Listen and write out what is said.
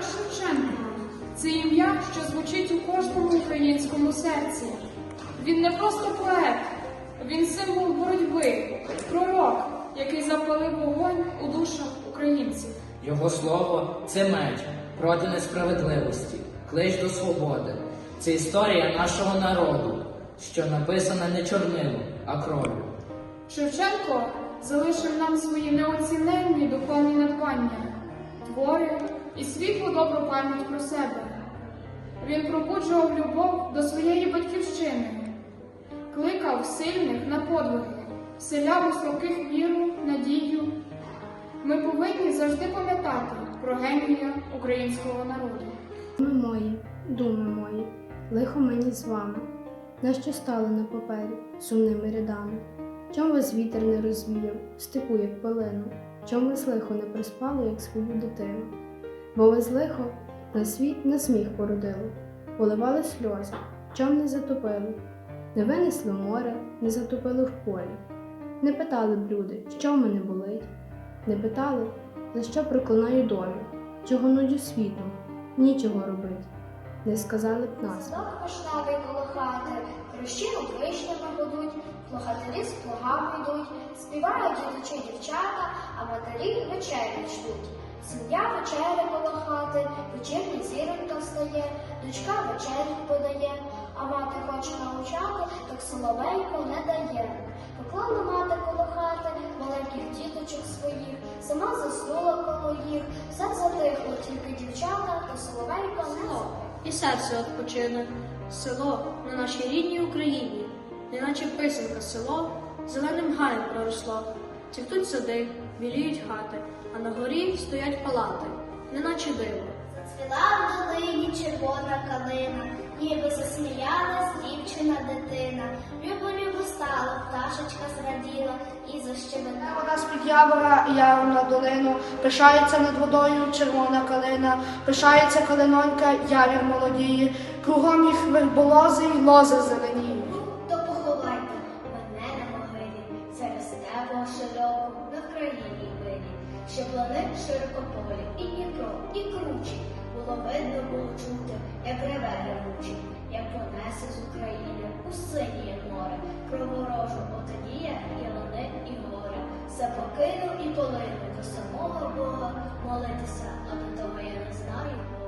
Тарас Шевченко це ім'я, що звучить у кожному українському серці. Він не просто поет, він символ боротьби, пророк, який запалив вогонь у душах українців. Його слово це меч проти несправедливості, клич до свободи. Це історія нашого народу, що написана не чорнилом, а кров'ю. Шевченко залишив нам свої неоціненні духовні надбання, твори і світлу добру пам'ять про себе. Він пробуджував любов до своєї батьківщини, кликав сильних на подвиги, вселяв у слабких віру, надію. Ми повинні завжди пам'ятати про генія українського народу. Думи мої, думи мої, лихо мені з вами, нащо стали на папері сумними рядами? Чом вас вітер не розвіяв, степу, як пилину? Чом з лихо не приспали, як свою дитину? Бо з лихо на світ на сміх породили, поливали сльози, чом не затопили, не винесли море, не затопили в полі. Не питали б люди, що в мене болить, не питали, за що проклинаю долю, чого нудю світом, нічого робить. Не сказали б нас. Знов поштави коло хати, Рощину вишнями годуть, плохатарі з плугами йдуть, співають ідучі дівчата, а матері вечері ждуть. Сім'я вечеря коло хати, вечірня зіронька встає, дочка вечерю подає, а мати хоче научати, так соловейко не дає. Поклала мати коло хати маленьких діточок своїх, сама заснула коло їх, все затихло, тільки дівчата та соловейко не. І серце відпочине. Село на нашій рідній Україні, неначе писанка село, зеленим гаєм проросло. Цвітуть сади, біліють хати, а на горі стоять палати, неначе диво. Зацвіла в долині червона калина, ніби засміялась дівчина дитина. Любо любо стало, пташечка зраділа і защебетала. Вона з-під явора яру на долину, пишається над водою червона калина, пишається калинонька, явір молодіє, кругом їх верболози й лози зеленіють. То поховайте мене на могилі, серед степу широку, на країні милі, щоб лани широкополі, і Дніпро, і кручі. Було видно, було чути, як реве ревучі, як понесе з України у синє море, кроворожу отодія, і лани, і горе. Все покину і полину до самого Бога молитися, а до того я не знаю.